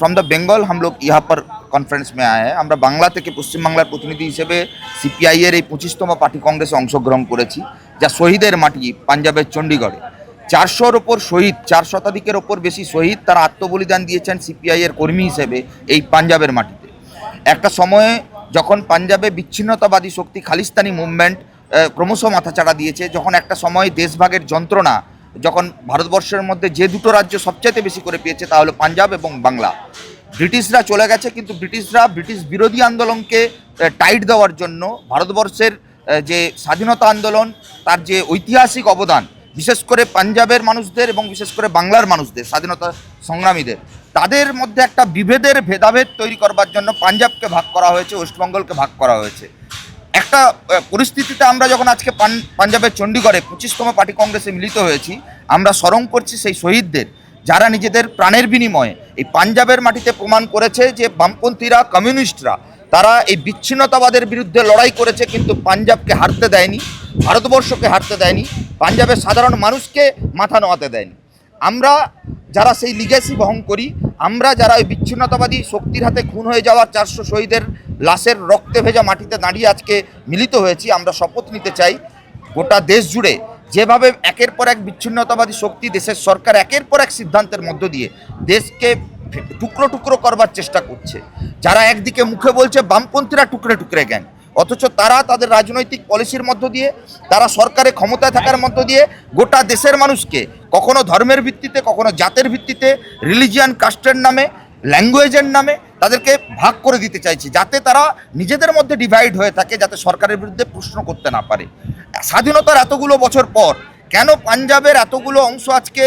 From the Bengal হাম ইহাপর ইহা পর কনফারেন্স মে আয় আমরা বাংলা থেকে পশ্চিমবাংলার প্রতিনিধি হিসেবে সিপিআই এর এই পঁচিশতম পার্টি কংগ্রেসে অংশগ্রহণ করেছি, যা শহীদের মাটি পাঞ্জাবের চণ্ডীগড়ে। চারশোর ওপর শহীদ, চার শতাধিকের ওপর বেশি শহীদ তারা আত্মবলিদান দিয়েছেন সিপিআই এর কর্মী হিসেবে এই পাঞ্জাবের মাটিতে। একটা সময়ে যখন পাঞ্জাবে বিচ্ছিন্নতাবাদী শক্তি খালিস্তানি মুভমেন্ট ক্রমশ মাথাচাড়া দিয়েছে, যখন একটা সময় দেশভাগের যন্ত্রণা যখন ভারতবর্ষের মধ্যে যে দুটো রাজ্য সবচাইতে বেশি করে পেয়েছে, তা হলো পাঞ্জাব এবং বাংলা। ব্রিটিশরা চলে গেছে, কিন্তু ব্রিটিশরা ব্রিটিশ বিরোধী আন্দোলনকে টাইট দেওয়ার জন্য ভারতবর্ষের যে স্বাধীনতা আন্দোলন, তার যে ঐতিহাসিক অবদান, বিশেষ করে পাঞ্জাবের মানুষদের এবং বিশেষ করে বাংলার মানুষদের, স্বাধীনতা সংগ্রামীদের, তাদের মধ্যে একটা বিভেদের ভেদাভেদ তৈরি করবার জন্য পাঞ্জাবকে ভাগ করা হয়েছে, ওয়েস্টবেঙ্গলকে ভাগ করা হয়েছে। একটা পরিস্থিতিতে আমরা যখন আজকে পাঞ্জাবের চণ্ডীগড়ে পঁচিশতম পার্টি কংগ্রেসে মিলিত হয়েছি, আমরা স্মরণ করছি সেই শহীদদের, যারা নিজেদের প্রাণের বিনিময়ে এই পাঞ্জাবের মাটিতে প্রমাণ করেছে যে বামপন্থীরা, কমিউনিস্টরা, তারা এই বিচ্ছিন্নতাবাদের বিরুদ্ধে লড়াই করেছে, কিন্তু পাঞ্জাবকে হারতে দেয়নি, ভারতবর্ষকে হারতে দেয়নি, পাঞ্জাবের সাধারণ মানুষকে মাথা নোয়াতে দেয়নি। আমরা যারা সেই লিগেসি বহন করি, আমরা যারা ওই বিচ্ছিন্নতাবাদী শক্তির হাতে খুন হয়ে যাওয়ার চারশো শহীদের লাশের রক্তে ভেজা মাটিতে দাঁড়িয়ে আজকে মিলিত হয়েছি। আমরা শপথ নিতে চাই গোটা দেশ জুড়ে যেভাবে একের পর এক বিচ্ছিন্নতাবাদী শক্তি দেশের সরকার একের পর এক সিদ্ধান্তের মধ্য দিয়ে দেশকে টুকরো টুকরো করবার চেষ্টা করছে। যারা একদিকে মুখে বলছে বামপন্থীরা টুকরে টুকরে গ্যাং অথচ তারা তাদের রাজনৈতিক পলিসির মধ্য দিয়ে, তারা সরকারে ক্ষমতায় থাকার মধ্য দিয়ে গোটা দেশের মানুষকে, কখনো ধর্মের ভিত্তিতে, কখনো জাতের ভিত্তিতে রিলিজিয়ান কাস্টের নামে ল্যাঙ্গুয়েজের নামে তাদেরকে ভাগ করে দিতে চাইছি, যাতে তারা নিজেদের মধ্যে ডিভাইড হয়ে থাকে, যাতে সরকারের বিরুদ্ধে প্রশ্ন করতে না পারে। স্বাধীনতার এতগুলো বছর পর কেন পাঞ্জাবের এতগুলো অংশ আজকে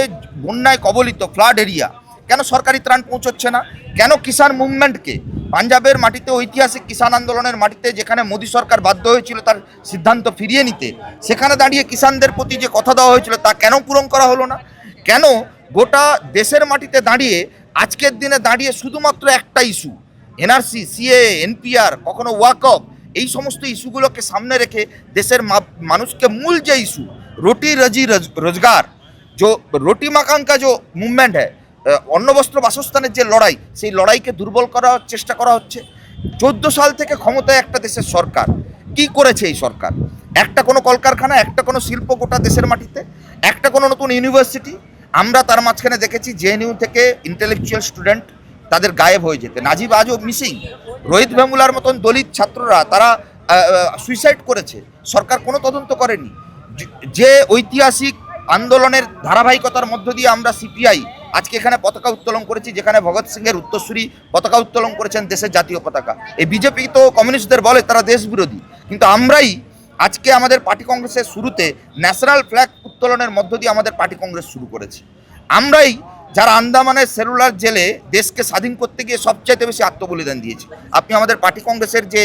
বন্যায় কবলিত ফ্লাড এরিয়া কেন সরকারি ত্রাণ পৌঁছচ্ছে না? কেন কিষাণ মুভমেন্টকে পাঞ্জাবের মাটিতে ঐতিহাসিক কিষাণ আন্দোলনের মাটিতে যেখানে মোদী সরকার বাধ্য হয়েছিল তার সিদ্ধান্ত ফিরিয়ে নিতে, সেখানে দাঁড়িয়ে কিষাণদের প্রতি যে কথা দেওয়া হয়েছিল তা কেন পূরণ করা হলো না? কেন গোটা দেশের মাটিতে দাঁড়িয়ে আজকের দিনে দাঁড়িয়ে শুধুমাত্র একটা ইস্যু এনআরসি সিএ এনপিআর কখনো ওয়াকফ এই সমস্ত ইস্যুগুলোকে সামনে রেখে দেশের মানুষকে মূল যে ইস্যু রুটি রজি রোজগার जो রুটি মাখাঙ্কা যে মুভমেন্ট হ্যাঁ অন্নবস্ত্র বাসস্থানের যে লড়াই, সেই লড়াইকে দুর্বল করার চেষ্টা করা হচ্ছে। চোদ্দ সাল থেকে ক্ষমতায় একটা দেশের সরকার, কি করেছে এই সরকার? একটা কোনো কলকারখানা, একটা কোনো শিল্প গোটা দেশের মাটিতে, একটা কোনো নতুন ইউনিভার্সিটি আমরা তার মাঝখানে দেখেছি জেএনইউ থেকে ইন্টেলেকচুয়াল স্টুডেন্ট তাদের গায়েব হয়ে যেতে। নাজিব আজও মিসিং রোহিত ভেমুলার মতন দলিত ছাত্ররা তারা সুইসাইড করেছে। সরকার কোনো তদন্ত করেনি। যে- ঐতিহাসিক আন্দোলনের ধারাবাহিকতার মধ্য দিয়ে আমরা সিপিআই আজকে এখানে পতাকা উত্তোলন করেছি, যেখানে ভগৎ সিংয়ের উত্তরসূরি পতাকা উত্তোলন করেছেন দেশের জাতীয় পতাকা। এই বিজেপি তো কমিউনিস্টদের বলে, তারা দেশ বিরোধী কিন্তু আমরাই আজকে আমাদের পার্টি কংগ্রেসের শুরুতে ন্যাশনাল ফ্ল্যাগ উত্তোলনের মধ্য দিয়ে আমাদের পার্টি কংগ্রেস শুরু করেছে। আমরাই যারা আন্দামানের সেলুলার জেলে দেশকে স্বাধীন করতে গিয়ে সবচাইতে বেশি আত্মবলিদান দিয়েছি, আপনি আমাদের পার্টি কংগ্রেসের যে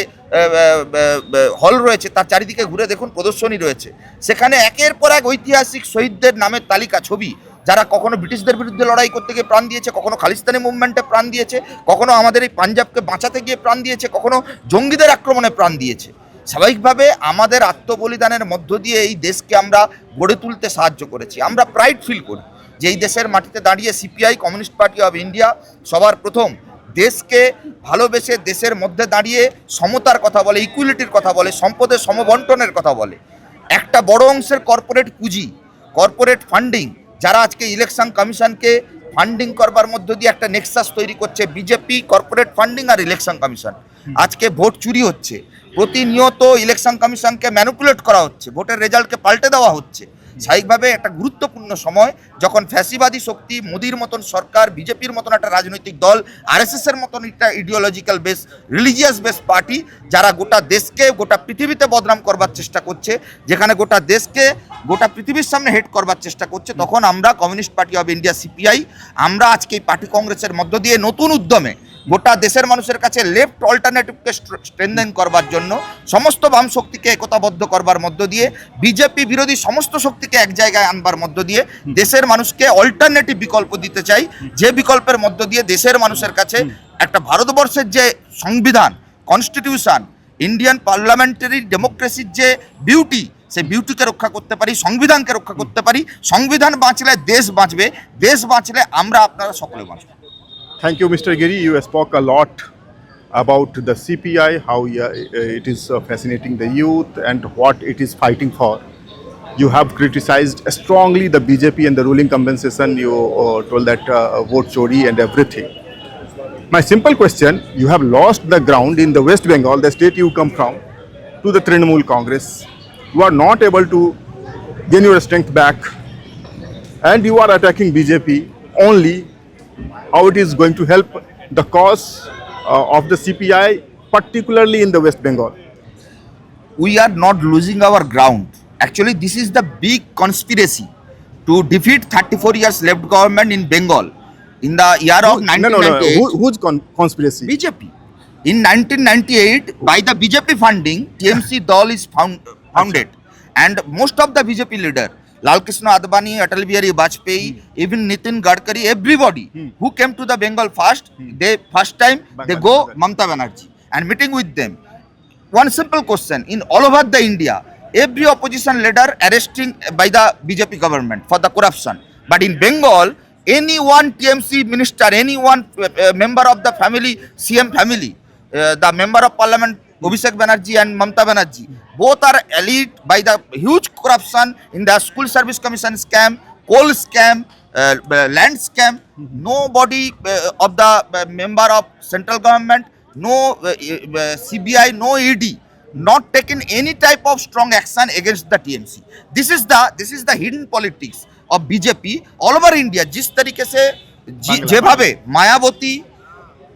হল রয়েছে তার চারিদিকে ঘুরে দেখুন, প্রদর্শনী রয়েছে। সেখানে একের পর এক ঐতিহাসিক শহীদদের নামের তালিকা, ছবি, যারা কখনো ব্রিটিশদের বিরুদ্ধে লড়াই করতে গিয়ে প্রাণ দিয়েছে, কখনো খালিস্তানি মুভমেন্টে প্রাণ দিয়েছে, কখনো আমাদের এই পাঞ্জাবকে বাঁচাতে গিয়ে প্রাণ দিয়েছে, কখনো জঙ্গিদের আক্রমণে প্রাণ দিয়েছে। স্বাভাবিকভাবে আমাদের আত্মবলিদানের মধ্য দিয়ে এই দেশকে আমরা গড়ে তুলতে সাহায্য করেছি। আমরা প্রাইড ফিল করি যে এই দেশের মাটিতে দাঁড়িয়ে CPI communist party of India সবার প্রথম দেশকে ভালোবেসে দেশের মধ্যে দাঁড়িয়ে সমতার কথা বলে ইকুইলিটির কথা বলে, সম্পদের সমবন্টনের কথা বলে। একটা বড় অংশের কর্পোরেট পুঁজি কর্পোরেট ফান্ডিং যারা আজকে ইলেকশন কমিশনকে ফান্ডিং করবার মধ্য দিয়ে একটা নেক্সাস তৈরি করছে বিজেপি কর্পোরেট ফান্ডিং আর ইলেকশন কমিশন আজকে ভোট চুরি হচ্ছে। প্রতিনিয়ত ইলেকশন কমিশনকে ম্যানুপুলেট করা হচ্ছে, ভোটের রেজাল্টকে পাল্টে দেওয়া হচ্ছে। স্বাভাবিকভাবে একটা গুরুত্বপূর্ণ সময়, যখন ফ্যাসিবাদী শক্তি, মোদির মতন সরকার, বিজেপির মতন একটা রাজনৈতিক দল আরএসএস এর মতন একটা ideological base religious base party যারা গোটা দেশকে, গোটা পৃথিবীতে বদনাম করবার চেষ্টা করছে, যেখানে গোটা দেশকে, গোটা পৃথিবীর সামনে হেড করবার চেষ্টা করছে, তখন আমরা communist party of India CPI আমরা আজকে এই পার্টি কংগ্রেসের মধ্য দিয়ে নতুন উদ্যমে গোটা দেশের মানুষের কাছে লেফট অল্টারনেটিভকে স্ট্রেনদেন করবার জন্য সমস্ত বাম শক্তিকে একতাবদ্ধ করবার মধ্য দিয়ে বিজেপি বিরোধী সমস্ত শক্তিকে এক জায়গায় আনবার মধ্য দিয়ে দেশের মানুষকে অল্টারনেটিভ বিকল্প দিতে চাই। যে বিকল্পের মধ্য দিয়ে দেশের মানুষের কাছে একটা ভারতবর্ষের যে সংবিধান কনস্টিটিউশন ইন্ডিয়ান পার্লামেন্টারি ডেমোক্রেসির যে বিউটি সেই বিউটিকে রক্ষা করতে পারি, সংবিধানকে রক্ষা করতে পারি। সংবিধান বাঁচলে দেশ বাঁচবে। দেশ বাঁচলে আমরা আপনারা সকলে বাঁচব। Thank you, Mr. Giri. You spoke a lot about the CPI, how it is uh, fascinating the youth and what it is fighting for. You have criticized strongly the BJP and the ruling compensation. You uh, told that uh, vote chori and everything. My simple question you have lost the ground in the West Bengal, the state you come from, to the Trinamool Congress. You are not able to gain your strength back, and you are attacking BJP only. How it is going to help the cause uh, of the CPI, particularly in the West Bengal? we are not losing our ground. Actually, this is the big conspiracy to defeat 34 years left government in Bengal in the year of no, no, no. 1998. Who, whose con- conspiracy? BJP. In 1998, by the BJP funding, TMC Dal is found, founded, and most of the BJP leader, Lal Advani, Atal Bihari Vajpayee, even Nitin Gadkari, everybody who came to the Bengal first, they first time they go Mamta Banerjee and meeting with them. One simple question: In all over the India, every opposition leader arresting by the BJP government for the corruption, but in Bengal, any one TMC minister, any one uh, uh, member of the family, CM family, uh, the member of parliament Abhishek Banerjee and Mamta Banerjee, both are elite by the huge corruption in the school service commission scam, coal scam, uh, uh, land scam. Nobody uh, of the uh, member of central government, no uh, uh, CBI, no ED, not taken any type of strong action against the TMC. This is the this is the hidden politics of BJP all over India. जिस तरीके से जी- बांग्ला। যেভাবে মায়াবতী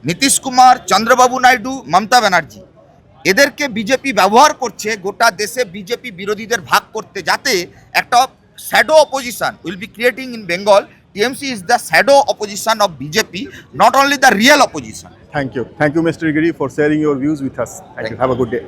নীতিশ কুমার চন্দ্রবাবু নাইডু মমতা ব্যানার্জি এদেরকে BJP ব্যবহার করছে গোটা দেশে BJP বিরোধীদের ভাগ করতে যাতে একটা shadow opposition will be creating in Bengal TMC is the shadow opposition of BJP not only the real opposition thank you thank you mister Giri, for sharing your views with us. Thank you. Have a good day.